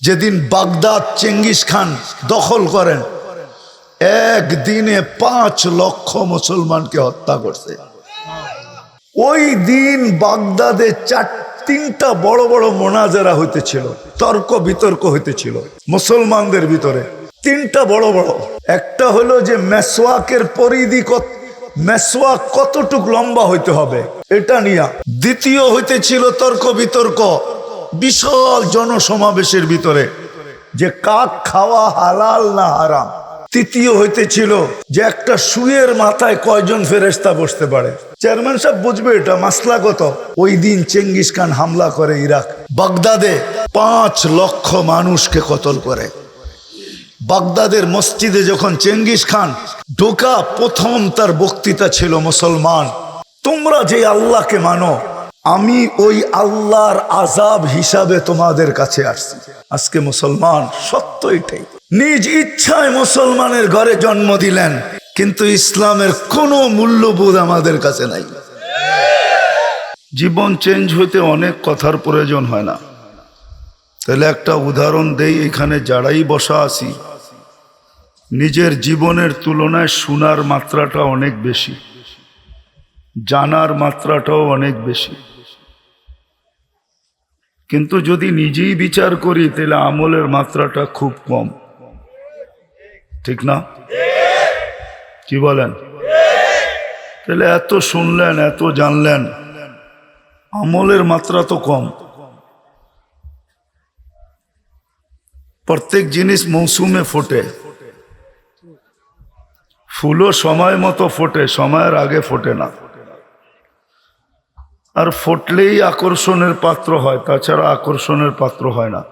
যেদিন Baghdad Genghis Khan দখল করেন, একদিনে পাঁচ লক্ষ মুসলমানকে হত্যা করছে। ওই দিন বাগদাদে চার, তিনটা বড় বড় মোনাজারা হইতেছিল, তর্ক বিতর্ক হইতেছিল মুসলমানদের ভিতরে। তিনটা বড় বড়। একটা হলো যে মেসওয়াকের পরিধি কত, মেসওয়াক কতটুক লম্বা হইতে হবে, এটা নিয়া। দ্বিতীয় হইতেছিল তর্ক বিতর্ক। বিশাল জনসমাবেশের ভিতরে যে কাক খাওয়া হালাল না হারাম। তৃতীয় হইতেছিল যে একটা সুয়ের মাথায় কয়জন ফেরেস্তা বসতে পারে। চেয়ারম্যান সাহেব বুঝবে এটা, মাসলাগত। ওই দিন চেঙ্গিস খান হামলা করে ইরাক। বাগদাদে পাঁচ লক্ষ মানুষকে কতল করে। বাগদাদের মসজিদে যখন চেঙ্গিস খান ঢোকা, প্রথম তার বক্তৃতা ছিল মুসলমান। তোমরা যে আল্লাহকে মানো আমি ওই আল্লাহর আজাব হিসাবে তোমাদের কাছে আসছি। আজকে মুসলমান সত্য এটাই। নিজ ইচ্ছায় মুসলমানের ঘরে জন্ম দিলেন, কিন্তু ইসলামের কোনো মূল্যবোধ আমাদের কাছে নাই। জীবন চেঞ্জ হইতে অনেক কথার প্রয়োজন হয় না। তাহলে একটা উদাহরণ দেই, এখানে যারাই বসা আছি, নিজের জীবনের তুলনায় শোনার মাত্রাটা অনেক বেশি, জানার মাত্রাটাও অনেক বেশি। কিন্তু যদি নিজেই বিচার করি, তাহলে আমলের মাত্রাটা খুব কম। ঠিক না? কি বলেন? তাহলে এত শুনলেন, এত জানলেন, আমলের মাত্রা তো কম। প্রত্যেক জিনিস মৌসুমে ফোটে। ফুলও সময় মতো ফোটে, সময়ের আগে ফোটে না। আর ফুটলেই আকর্ষণের পাত্র হয়, তাছাড়া আকর্ষণের পাত্র হয় না।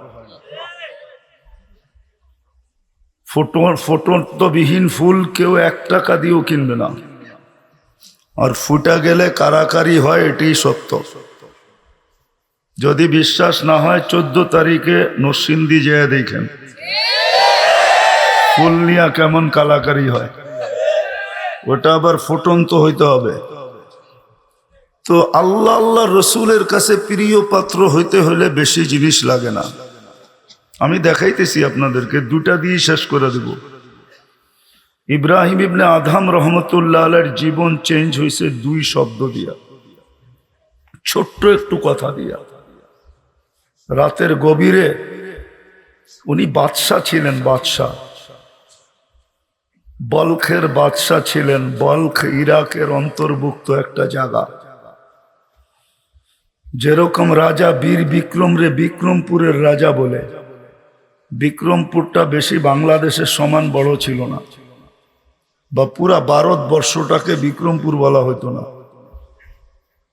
ফোটন ফোটন্তবিহীন ফুল কেউ এক টাকা দিয়েও কিনবে না। আর ফুটা গেলে কারাকারি হয়, এটাই সত্য। যদি বিশ্বাস না হয়, চোদ্দ তারিখে নসিন্দি যেয়ে দেখেন। ফুল নিয়া কেমন কালাকারি হয়। ওটা আবার ফুটন্ত হইতে হবে। তো আল্লাহ আল্লাহ রসুলের কাছে প্রিয় পাত্র হইতে হলে বেশি জিনিস লাগে না। আমি দেখাইতেছি আপনাদেরকে, দুটা দিয়ে শেষ করে দেব। ইব্রাহিম ইবনে আধাম রহমতুল্লাহ আলের জীবন চেঞ্জ হয়েছে দুই শব্দ দিয়া। ছোট্ট একটু কথা দিয়া। রাতের গভীরে উনি বাদশাহ ছিলেন, বাদশাহ। বলখের বাদশাহ ছিলেন, বলখ ইরাকের অন্তর্ভুক্ত একটা জায়গা। যেরকম রাজা বীর বিক্রম রে বিক্রমপুরের রাজা বলে, বিক্রমপুরটা বেশি বাংলাদেশের সমান বড় ছিল না। বা পুরা ভারতবর্ষটাকে বিক্রমপুর বলা হতো না।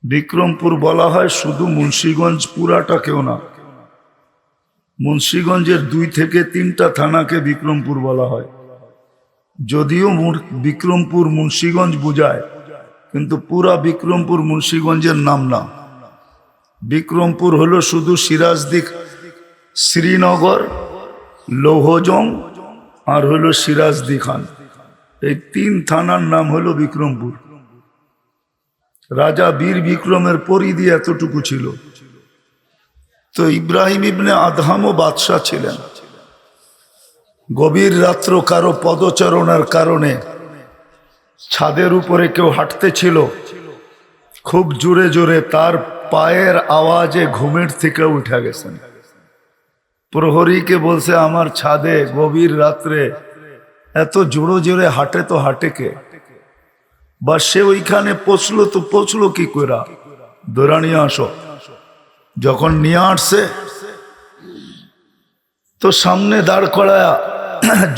বিক্রমপুর বলা হয় শুধু মুন্সীগঞ্জ পুরাটাকেও না, মুন্সীগঞ্জের দুই থেকে তিনটা থানাকে বিক্রমপুর বলা হয়। যদিও বিক্রমপুর মুন্সীগঞ্জ বোঝায়, কিন্তু পুরা বিক্রমপুর মুন্সীগঞ্জের নাম না। বিক্রমপুর হলো শুধু সিরাজদিক শ্রীনগর, লৌহজং, আর হলো সিরাজদি খান। এই তিন থানার নাম হলো বিক্রমপুর। রাজা বীর বিক্রমের পরিধি এতটুকু ছিল। তো ইব্রাহিম ইবনে আদহামও বাদশাহ ছিলেন। গভীর রাত্র কারও পদচারণার কারণে ছাদের উপরে কেউ হাঁটতেছিল খুব জোরে জোরে তার পায়ের আওয়াজে ঘুমের থেকে উঠে গেছেন। প্রহরীকে বলছে, আমার ছাদে গভীর রাত্রে এত জোরে জোরে হাঁটে তো হাঁটে কে? বা সে ওইখানে পচলো তো পচলো কি করা দৌড়া নিয়ে আসো। যখন নিয়ে আসছে, তো সামনে দাঁড় করায়া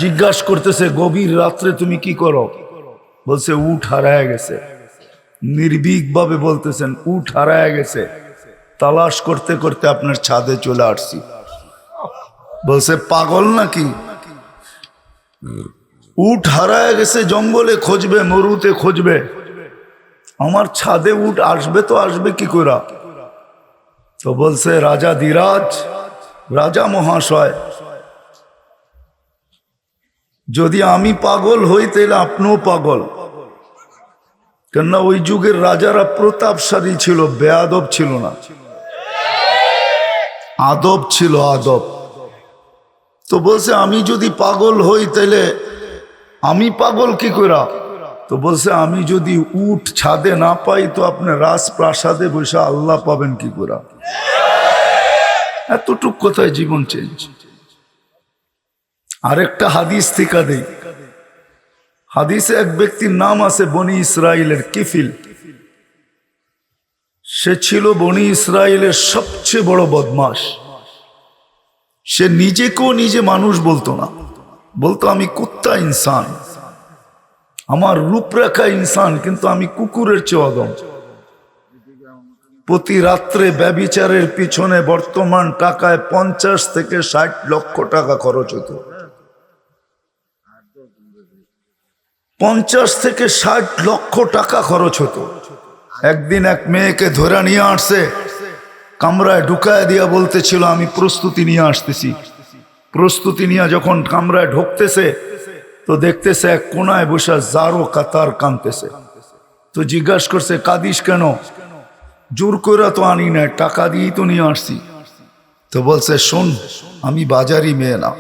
জিজ্ঞাসা করতেছে, গভীর রাত্রে তুমি কি করো? বলছে, উঠ হারায় গেছে। নির্ভীক ভাবে বলতেছেন, উঠ হারায় গেছে। তালাশ করতে করতে আপনার ছাদে চলে আসছি। বলছে, পাগল নাকি? উঠ হারায় গেছে, জঙ্গলে খুঁজবে, মরুতে খুঁজবে। আমার ছাদে উঠ আসবে তো আসবে কি করে তো বলছে, রাজা ধীরাজ, রাজা মহাশয়, যদি আমি পাগল হই তাহলে আপনিও পাগল। কেননা ওই যুগের রাজারা প্রতাপশালী ছিল, বেয়াদব ছিল না। আদব ছিল আদব। তো বলছে, আমি যদি পাগল হই তাহলে আমি পাগল কি করা তো বলছে, আমি যদি উঠ ছাদে না পাই তো আপনি রাজপ্রাসাদে বসে আল্লাহ পাবেন কি করা এতটুক কোথায় জীবন চেঞ্জ আরেকটা হাদিস থেকে দেই। হাদিসে এক ব্যক্তির নাম আছে বনি ইসরায়েলের কিফিল। সে ছিল বনি ইসরায়েলের সবচেয়ে বড় বদমাস সে নিজেকেও নিজে মানুষ বলতো না। বলতো, আমি কুত্তা ইনসান। আমার রূপরেখা ইনসান, কিন্তু আমি কুকুরের চেয়ে অদম প্রতি রাত্রে ব্যবিচারের পিছনে বর্তমান টাকায় পঞ্চাশ থেকে ষাট লক্ষ টাকা খরচ হতো। পঞ্চাশ থেকে ষাট লক্ষ টাকা খরচ হতো। একদিন এক মেয়েকে ধরে নিয়ে আসছে, কামরায় ঢুকায় দিয়া বলতেছিল, আমি প্রস্তুতি নিয়ে আসতেছি। প্রস্তুতি নিয়ে যখন কামরায় ঢুকতেছে, তো দেখতেছে এক কোনায় বসে জারো কাতার কানতেছে। তো জিজ্ঞাসা করছে, কাদিস কেন? জোর করে তো আনি না টাকা দিয়েই তো নিয়ে আসছি। তো বলছে, শোন, আমি বাজারি মেয়ে না।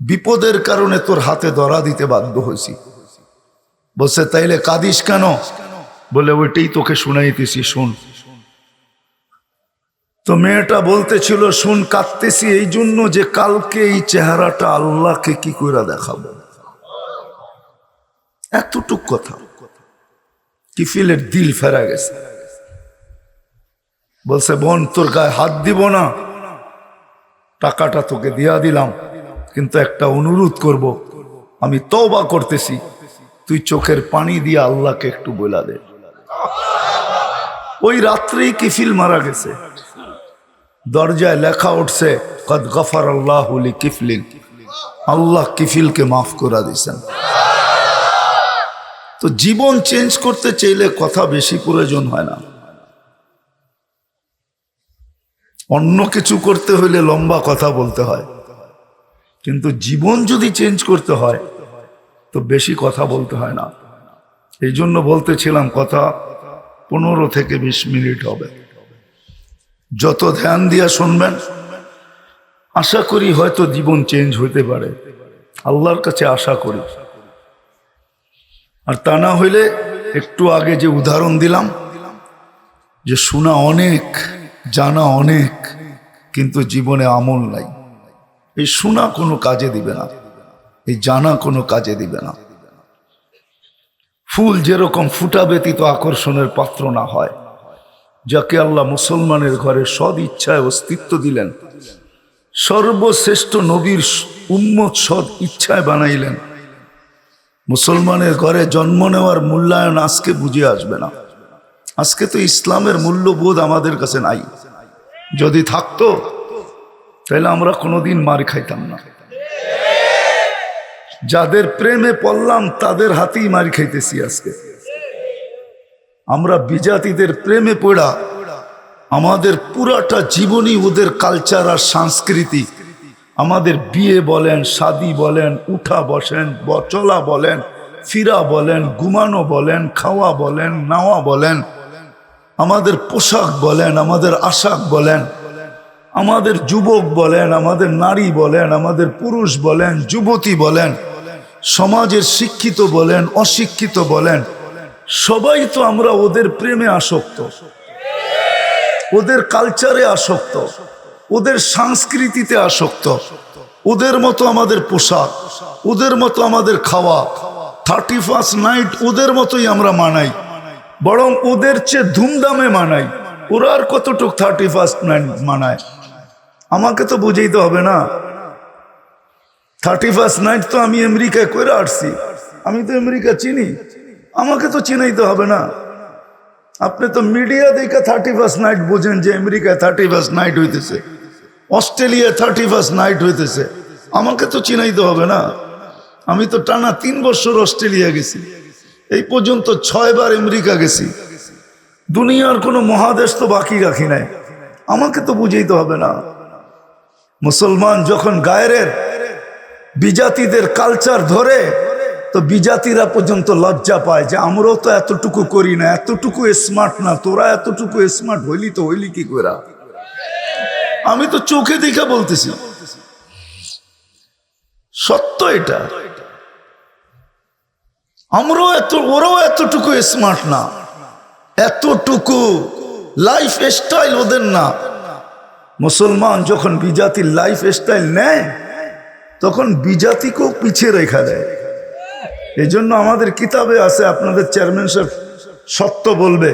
বিপদের কারণে তোর হাতে ধরা দিতে বাধ্য হয়েছি। বলছে, তাইলে কাদিস কেন? বলে, ওইটাই তোকে শুনাইতেছি, শুন। তো মেয়েটা বলতেছিল, শুন, কাঁদতেছি এই জন্য যে কালকে এই চেহারাটা আল্লাহকে কি করে দেখাবো? এতটুক কথা। কিফিলের দিল ফেরা গেছে। বলছে, বোন, তোর গায়ে হাত দিব না। টাকাটা তোকে দিয়া দিলাম। কিন্তু একটা অনুরোধ করব, আমি তওবা করতেছি। তুই চোখের পানি দিয়ে আল্লাহকে একটু বলা দে। ওই রাত্রেই কিফিল মারা গেছে। দরজায় লেখা উঠছে, কদ গফার আল্লাহ কিফলিন আল্লাহ কিফিলকে মাফ করা দিয়েছেন। তো জীবন চেঞ্জ করতে চাইলে কথা বেশি প্রয়োজন হয় না। অন্য কিছু করতে হলে লম্বা কথা বলতে হয়। কিন্তু জীবন যদি চেঞ্জ করতে হয়, তো বেশি কথা বলতে হয় না। এই জন্য বলতেছিলাম কথা পনেরো থেকে বিশ মিনিট হবে। যত ধ্যান দিয়া শুনবেন, আশা করি হয়তো জীবন চেঞ্জ হইতে পারে। আল্লাহর কাছে আশা করি। আর তা না হইলে একটু আগে যে উদাহরণ দিলাম, যে শোনা অনেক, জানা অনেক, কিন্তু জীবনে আমল নাই। এই শোনা কোনো কাজে দিবে না, এই জানা কোনো কাজে দিবে না। ফুল যেরকম ফুটা ব্যতীত আকর্ষণের পাত্র না হয়, যাকে আল্লাহ মুসলমানের ঘরে সদ ইচ্ছায় অস্তিত্ব দিলেন, সর্বশ্রেষ্ঠ নবীর উম্মত সদ ইচ্ছায় বানাইলেন। মুসলমানের ঘরে জন্ম নেওয়ার মূল্যায়ন আজকে বুঝে আসবে না। আজকে তো ইসলামের মূল্যবোধ আমাদের কাছে নাই। যদি থাকতো তাহলে আমরা কোনোদিন মার খাইতাম না। যাদের প্রেমে পড়লাম, তাদের হাতেই মার খাইতেছি আজকে। আমরা বিজাতিদের প্রেমে পড়া, আমাদের পুরাটা জীবনই ওদের কালচার আর সংস্কৃতি। আমাদের বিয়ে বলেন, শাদি বলেন, উঠা বসেন চলা বলেন, ফিরা বলেন, ঘুমানো বলেন, খাওয়া বলেন, নাওয়া বলেন, আমাদের পোশাক বলেন, আমাদের আশাক বলেন আমাদের যুবক বলেন, আমাদের নারী বলেন, আমাদের পুরুষ বলেন, যুবতী বলেন, সমাজের শিক্ষিত বলেন, অশিক্ষিত বলেন, সবাই তো আমরা ওদের প্রেমে আসক্ত। ওদের কালচারে আসক্ত। ওদের সংস্কৃতিতে আসক্ত। ওদের মতো আমাদের পোশাক, ওদের মতো আমাদের খাওয়া থার্টি ফার্স্ট নাইট ওদের মতোই আমরা মানাই। বরং ওদের চেয়ে ধুমধামে মানাই। ওরা আর কতটুক থার্টি ফার্স্ট নাইট মানায়? আমাকে তো বুঝাইতে হবে না। থার্টি ফার্স্ট নাইট তো আমি আমেরিকায় করে আসছি। আমি তো আমেরিকা চিনি। আমাকে তো চিনাইতে হবে না। আপনি তো মিডিয়া দেখে থার্টি ফার্স্ট নাইট বোঝেন যে আমেরিকায় থার্টি ফার্স্ট নাইট হইতেছে। অস্ট্রেলিয়ায় থার্টি ফার্স্ট নাইট হইতেছে। আমাকে তো চিনাইতে হবে না। আমি তো টানা তিন বছর অস্ট্রেলিয়া গেছি। এই পর্যন্ত ছয়বার আমেরিকা গেছি। দুনিয়ার কোনো মহাদেশ তো বাকি রাখি নাই। আমাকে তো বুঝাইতে হবে না। মুসলমান যখন গায়ের বিজাতিদের কালচার ধরে, তো বিজাতিরা পর্যন্ত লজ্জা পায় যে আমরাও তো এতটুকু করি না, এতটুকু স্মার্ট না, তোরা এতটুকু স্মার্ট হইলি তো হইলি কি করে আমি তো চোখে দেখে বলতেছি। সত্য এটা। আমরাও এত, ওরাও এতটুকু স্মার্ট না, এতটুকু লাইফ স্টাইল ওদের না। মুসলমান যখন বিজাতির লাইফ স্টাইল নেয়, তখন বিজাতিকেও পিছিয়ে রেখা দেয়। এই জন্য আমাদের কিতাবে আছে, আপনাদের চেয়ারম্যান সাহেব সত্য বলবে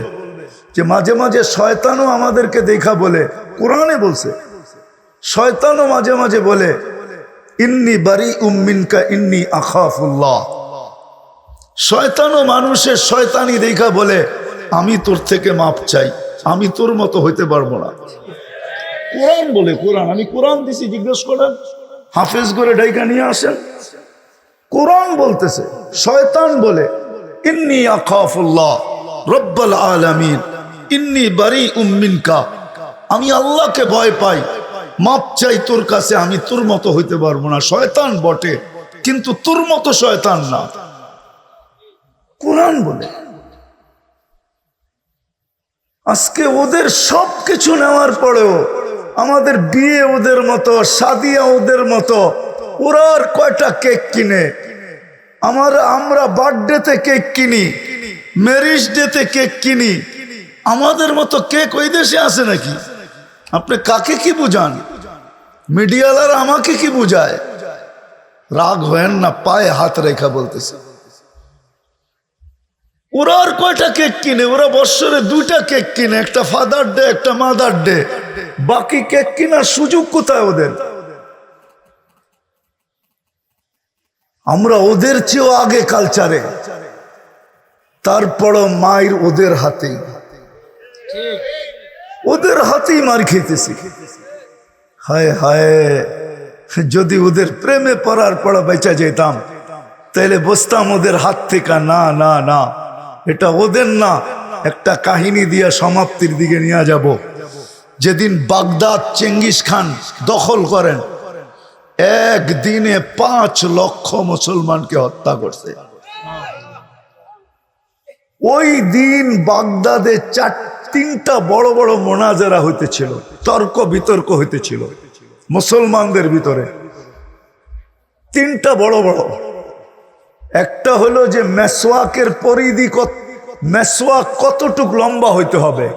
যে মাঝে মাঝে শয়তানও আমাদেরকে দেখা বলে, কোরআনে বলছে। শয়তানও মাঝে মাঝে বলে, ইন্নি বারি উম্মিনকা ইন্নি আখাফুল্লাহ। শয়তানও মানুষের শয়তানি দেখা বলে, আমি তোর থেকে মাপ চাই, আমি তোর মতো হইতে পারব না। কোরআন বলে, কোরআন। আমি কোরআন দিছি, জিজ্ঞেস করেন, হাফেজ করে ডাইকা নিয়ে আসেন। কোরআন বলতেছে, শয়তান বলে, ইন্নি আখাফুল্লাহ রব্বাল আলামিন, ইন্নি বারি উম্মিনকা আমি আল্লাহকে ভয় পাই। মাপ চাই তোর কাছে, আমি তোর মতো হইতে পারব না। শয়তান বটে, কিন্তু তোর মতো শয়তান না। কোরআন বলে, আজকে ওদের সব কিছু নেওয়ার পরেও আমাদের বিয়ে ওদের মতো, সাদিয়া ওদের মতো, ওরা কয়টা কেক কিনে? আমার, আমরা বার্থডেতে কেক কিনি, ম্যারিজ ডেতে কেক কিনি, আমাদের মতো কেক ওই দেশে আছে নাকি? আপনি কাকে কি বুঝান? মিডিয়ালার আমাকে কি বুঝায়? রাগ হয়েন না, পায়ে হাত রেখা বলতেছে। ওরা আর কয়টা কেক কিনে? ওরা বৎসরে দুইটা কেক কিনে, একটা ফাদার ডে একটা মাদার ডে বাকি কেক কেনার সুযোগ কোথায় ওদের? আমরা ওদের চেয়েও আগে কালচারে তারপরও মায়ের ওদের হাতে ওদের হাতেই মার খেতেছি। হায় হায়, যদি ওদের প্রেমে পড়ার পড়া বেঁচা যেতাম তাহলে বসতাম ওদের হাত থেকে, না না না। এটা ওদের না। একটা কাহিনী দিয়ে সমাপ্তির দিকে নিয়ে যাব। যেদিন বাগদাদ চেঙ্গিস খান দখল করেন, একদিনে পাঁচ লক্ষ মুসলমানকে হত্যা করছে। ওই দিন বাগদাদে চার তিনটা বড় বড় মোনাজারা হইতেছিল, তর্ক বিতর্ক হইতেছিল মুসলমানদের ভিতরে। তিনটা বড় বড় একটা হলো যে মেসওয়াকের পরিধি কত, মেসওয়াক কতটুক লম্বা হইতে হবে?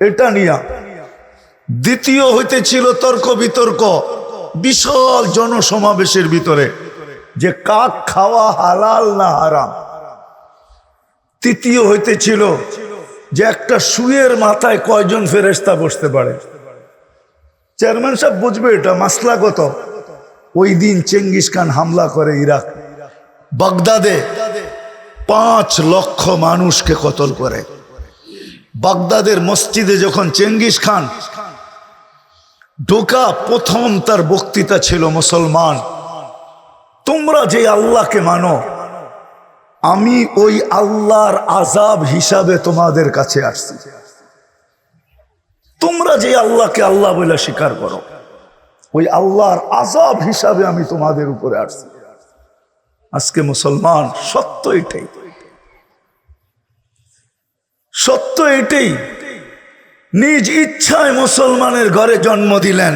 এটা নিয়া। দ্বিতীয় হইতেছিল তর্ক বিতর্ক, বিশাল জনসমাবেশের ভিতরে, যে কাক খাওয়া হালাল না হারাম। তৃতীয় হইতেছিল যে একটা সুয়ের মাথায় কয়জন ফেরেস্তা বসতে পারে। চেয়ারম্যান সাহেব বুঝবে এটা, মাসলাগত। ওই দিন চেঙ্গিস খান হামলা করে ইরাক। বাগদাদে পাঁচ লক্ষ মানুষকে কতল করে। বাগদাদের মসজিদে যখন চেঙ্গিস খান ঢোকা প্রথম তার বক্তৃতা ছিল, মুসলমান, তোমরা যে আল্লাহকে মানো, আমি ওই আল্লাহর আজাব হিসাবে তোমাদের কাছে আসছি। তোমরা যে আল্লাহকে আল্লাহ বলে স্বীকার করো, ওই আল্লাহর আজাব হিসাবে আমি তোমাদের উপরে আসছি। আজকে মুসলমান, সত্য এটাই। সত্য এটাই। নিজ ইচ্ছায় মুসলমানের ঘরে জন্ম দিলেন,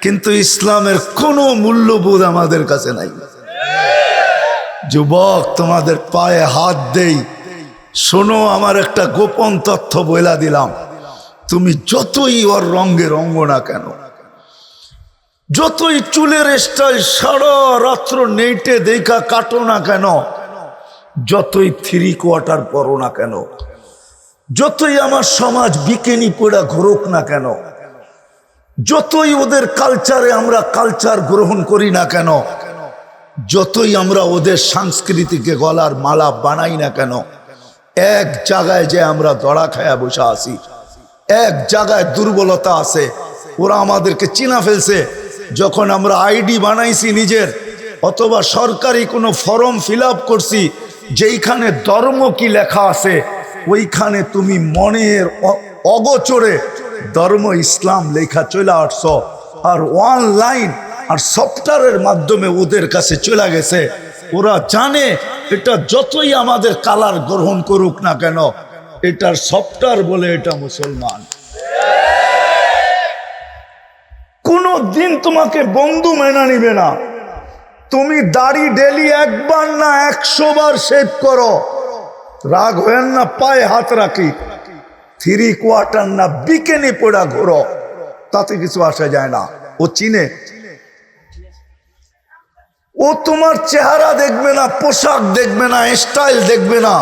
কিন্তু ইসলামের কোনো মূল্যবোধ আমাদের কাছে নাই। যুবক, তোমাদের পায়ে হাত দেই। শোনো, আমার একটা গোপন তথ্য বইলা দিলাম। তুমি যতই ওর রঙ্গে রঙ্গ না কেন যতই চুলের স্টাইল সারা রাত্র নেটে দেখা কাটো না কেন, যতই থ্রি কোয়ার্টার পরো না কেন, যতই আমার সমাজ বিকেনি পড়া ঘুরুক না কেন, যতই ওদের কালচারে আমরা কালচার গ্রহণ করি না কেন, যতই আমরা ওদের সংস্কৃতিকে গলার মালা বানাই না কেন, এক জায়গায় যে আমরা দড়া খায়া বসে আছি, এক জায়গায় দুর্বলতা আছে, ওরা আমাদেরকে চিনা ফেলছে যখন আমরা আইডি বানাইছি নিজের, অথবা সরকারি কোনো ফর্ম ফিল করছি, যেইখানে ধর্ম কি লেখা আছে, ওইখানে তুমি মনের অগোচরে ধর্ম ইসলাম লেখা চলে আসছ, আর অনলাইন আর সফটওয়্যারের মাধ্যমে ওদের কাছে চলে গেছে। ওরা জানে এটা যতই আমাদের কালার গ্রহণ করুক না কেন, এটার সফটওয়্যার বলে এটা মুসলমান। কোনো দিন তোমাকে বন্ধু মেনা নিবে না। তুমি দাড়ি ডেলি একবার না একশো বার শেভ করো। রাগ হয়েন না, পায়ে হাত রাখি। থ্রি কোয়ার্টার না বিকেনি পোড়া ঘোরো। তাতে কিছু আসা যায় না। ও চিনে। ও তোমার চেহারা দেখবে না, পোশাক দেখবে না স্টাইল দেখবে না।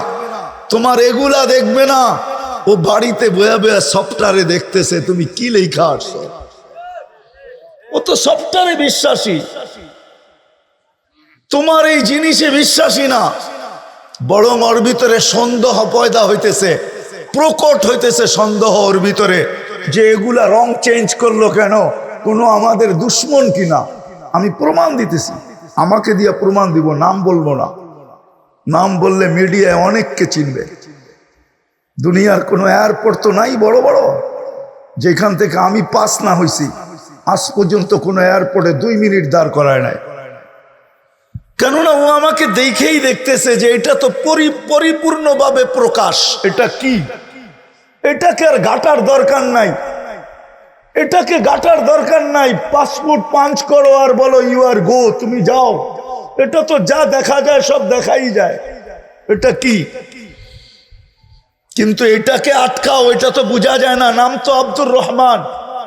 তোমার এগুলা দেখবে না। ও বাড়িতে বয়া বয়া সফটওয়্যারে দেখতেছে, তুমি কি লেখা আসছো ও তো সফটওয়্যারে বিশ্বাসী। তোমার এই জিনিসে বিশ্বাসী না। বরং ওর ভিতরে সন্দেহ পয়দা হইতেছে, প্রকট হইতেছে সন্দেহ ওর ভিতরে যে এগুলা রং চেঞ্জ করল কেন? কোনো আমাদের দুশ্মন কিনা আমি প্রমাণ দিতেছি। আমাকে দিয়ে প্রমাণ দিব, নাম বলব না। নাম বললে মিডিয়ায় অনেককে চিনবে। দুনিয়ার কোনো এয়ারপোর্ট তো নাই বড় বড়। যেখান থেকে আমি পাস না হইছি। আজ পর্যন্ত কোনো এয়ারপোর্টে দুই মিনিট দাঁড় করায় নাই। কেননা ও আমাকে দেখেই দেখতেছে যে এটা তো পরি, পরিপূর্ণভাবে প্রকাশ। এটা কি? এটাকে আর গাটার দরকার নাই। এটাকে গাটার দরকার নাই। পাসপোর্ট পাঞ্চ করো আর বলো ইউ আর গো তুমি যাও। এটা তো যা দেখা যায়, সব দেখাই যায়। এটা কি? কিন্তু এটাকে আটকাও, এটা তো বোঝা যায় না। নাম তো আব্দুর রহমান।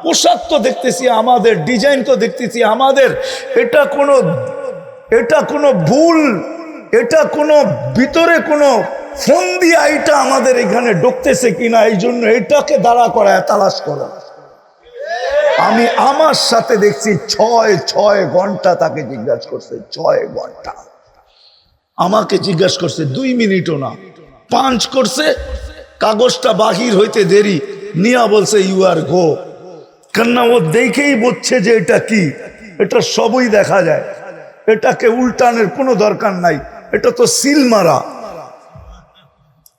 পোশাক তো দেখতেছি, আমাদের ডিজাইন তো দেখতেছি, আমাদের এটা কোনো এটা কোনো ভুল, এটা কোনো ভিতরে কোনো ফোন দিয়ে এটা আমাদের এখানে ঢুকতেছে কিনা, এই জন্য এটাকে দাঁড়া করা তালাশ করা। আমি আমার সাথে দেখছি ছয় ছয় ঘণ্টা তাকে জিজ্ঞাসা করছে, ছয় ঘণ্টা। আমাকে জিজ্ঞাসা করছে, দুই মিনিটও না, পাঞ্চ করছে, কাগজটা বাহির হইতে দেরি, নিয়া বলছে ইউ আর গো কেননা ও দেখেই বুঝছে যে এটা কি। এটা সবই দেখা যায়। এটাকে উল্টানের কোনো দরকার নাই। এটা তো সিল মারা।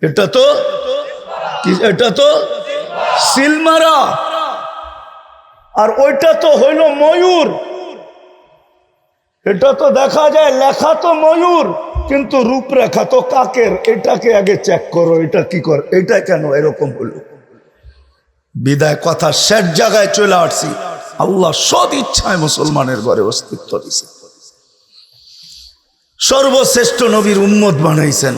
এটা তো এটা তো সিল মারা। আর ওইটা তো হইল ময়ূর। এটা তো দেখা যায়, লেখা তো ময়ূর, কিন্তু রূপরেখা তো কাকের। এটাকে আগে চেক করো, এটা কি কর, এটা কেন এরকম হলো? বিদায় কথা শেষ জায়গায় চলে আসছি। আল্লাহ সদ ইচ্ছায় মুসলমানের ঘরে অস্তিত্ব দিছে। সর্বশ্রেষ্ঠ নবীর উম্মত বানাইছেন।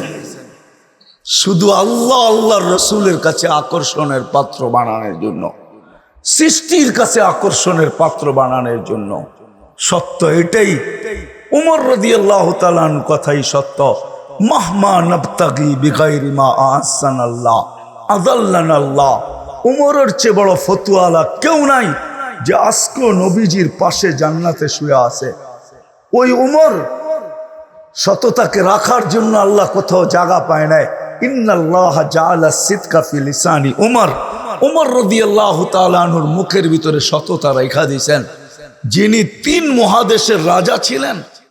শুধু আল্লাহ আল্লাহর রসুলের কাছে আকর্ষণের পাত্র বানানোর জন্য, সৃষ্টির কাছে আকর্ষণের পাত্র বানানোর জন্য। সত্য এটাই। উমর রদি আল্লাহ তালান কথাই সত্য। মাহমা নবতাগি বিগাইরি মা আহসান আল্লাহ আদাল্লান আল্লাহ উমরের চেয়ে বড় ফতুয়ালা কেউ নাই যে আজকেও নবীজির পাশে জান্নাতে শুয়ে আছে। ওই উমর সততাকে রাখার জন্য আল্লাহ কোথাও জায়গা পায় নাই। ইন্নাল্লাহ জাআলা সিদকা ফি লিসানি উমর। উমর তাআলা আনহুর মুখের ভিতরে সততা রেখা দিয়েছেন। যিনি তিন মহাদেশের রাজা ছিলেন।